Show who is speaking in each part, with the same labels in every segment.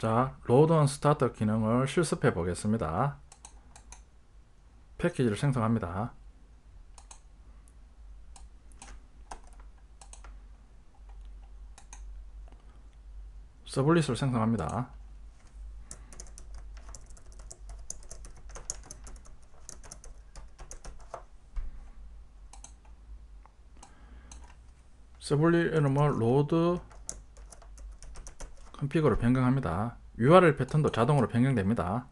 Speaker 1: 자, 로드 온 스타트 기능을 실습해 보겠습니다. 패키지를 생성합니다. 서블릿을 생성합니다. 서블릿 이름을 로드 컨피그로 변경합니다. URL 패턴도 자동으로 변경됩니다.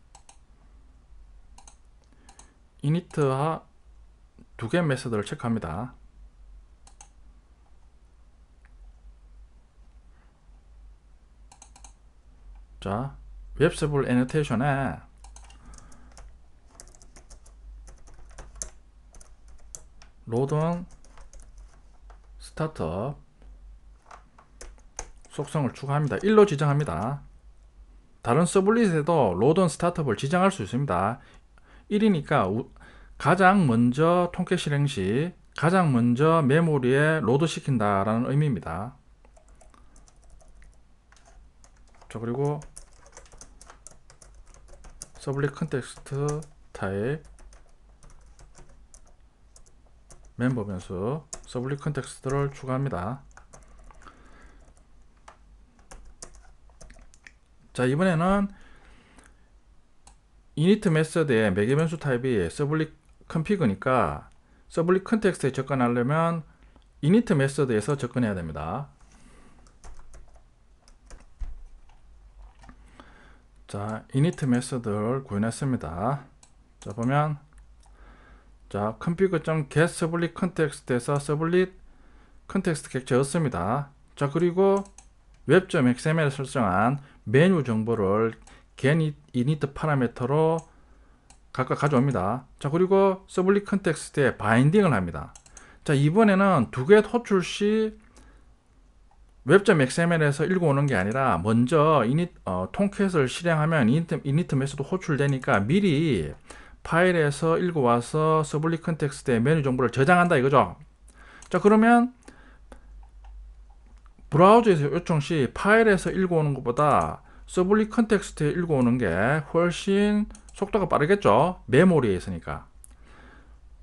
Speaker 1: 이니트와 두 개 메서드를 체크합니다. 자, 웹서블 애노테이션에 로드온 스타트업 속성을 추가합니다. 1로 지정합니다. 다른 서블릿에도 로드온 스타트업을 지정할 수 있습니다. 1이니까 가장 먼저 통계 실행 시 가장 먼저 메모리에 로드 시킨다라는 의미입니다. 자 그리고 서블릿 컨텍스트 타입 멤버 변수 서블릿 컨텍스트를 추가합니다. 자 이번에는 이니트 메서드의 매개 변수 타입이 서블릿 컨피그니까 서블릿 컨텍스트에 접근하려면 이니트 메서드에서 접근해야 됩니다. 자, init 메서드를 구현했습니다. 자, 보면 자, config.get sublit context에서 sublit context 객체였습니다. 자, 그리고 web.xml 설정한 메뉴 정보를 get init 파라미터로 각각 가져옵니다. 자, 그리고 sublit context에 바인딩을 합니다. 자, 이번에는 두 개 호출 시 웹.xml에서 읽어오는 게 아니라 먼저 이닛 어, 통캣을 실행하면 이니트, 이니트 메소드 호출되니까 미리 파일에서 읽어와서 서블릿 컨텍스트의 메뉴 정보를 저장한다 이거죠. 자 그러면 브라우저에서 요청 시 파일에서 읽어오는 것보다 서블릿 컨텍스트에 읽어오는 게 훨씬 속도가 빠르겠죠. 메모리에 있으니까.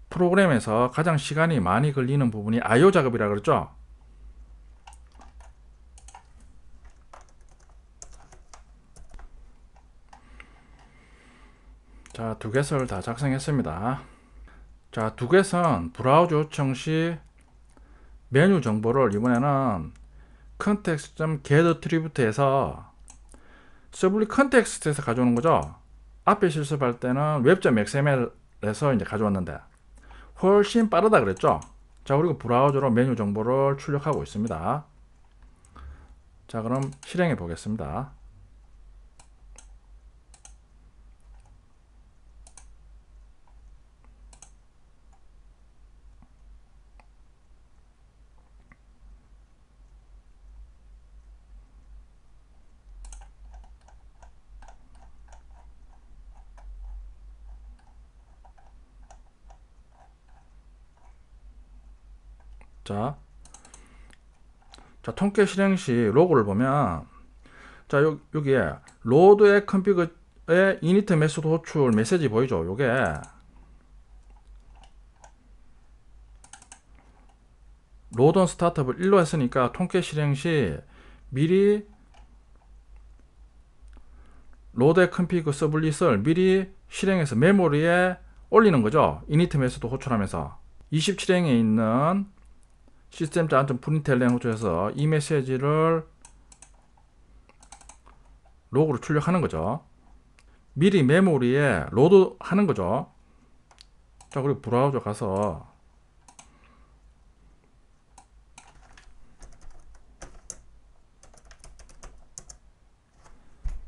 Speaker 1: 프로그램에서 가장 시간이 많이 걸리는 부분이 I.O. 작업이라 그랬죠. 자, 두 개선을 다 작성했습니다. 자, 두 개선 브라우저 요청 시 메뉴 정보를 이번에는 context.get attribute에서 서블리 컨텍스트에서 가져오는 거죠. 앞에 실습할 때는 web.xml에서 이제 가져왔는데 훨씬 빠르다 그랬죠. 자, 그리고 브라우저로 메뉴 정보를 출력하고 있습니다. 자, 그럼 실행해 보겠습니다. 자, 자 통계 실행 시 로고를 보면 자 요, 여기에 로드의 컨피그의 이니트 메소드 호출 메시지 보이죠? 요게 로드온 스타트업을 1로 했으니까 통계 실행 시 미리 로드의 컨피그 서블릿을 미리 실행해서 메모리에 올리는 거죠. 이니트 메소드 호출하면서 27행에 있는 시스템 짠점 프린트LN 호출해서 이 메시지를 로그로 출력하는 거죠. 미리 메모리에 로드 하는 거죠. 자, 그리고 브라우저 가서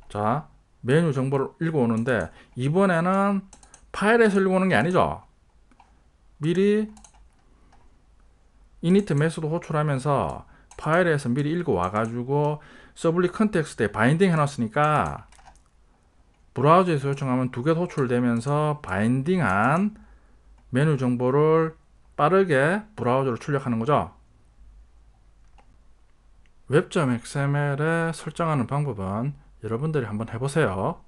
Speaker 1: 자, 메뉴 정보를 읽어오는데 이번에는 파일에서 읽어오는 게 아니죠. 미리 이니트 메소드 호출하면서 파일에서 미리 읽어 와 가지고 서블릿 컨텍스트에 바인딩 해놨으니까 브라우저에서 요청하면 두 개 호출되면서 바인딩한 메뉴 정보를 빠르게 브라우저로 출력하는 거죠. 웹.xml에 설정하는 방법은 여러분들이 한번 해보세요.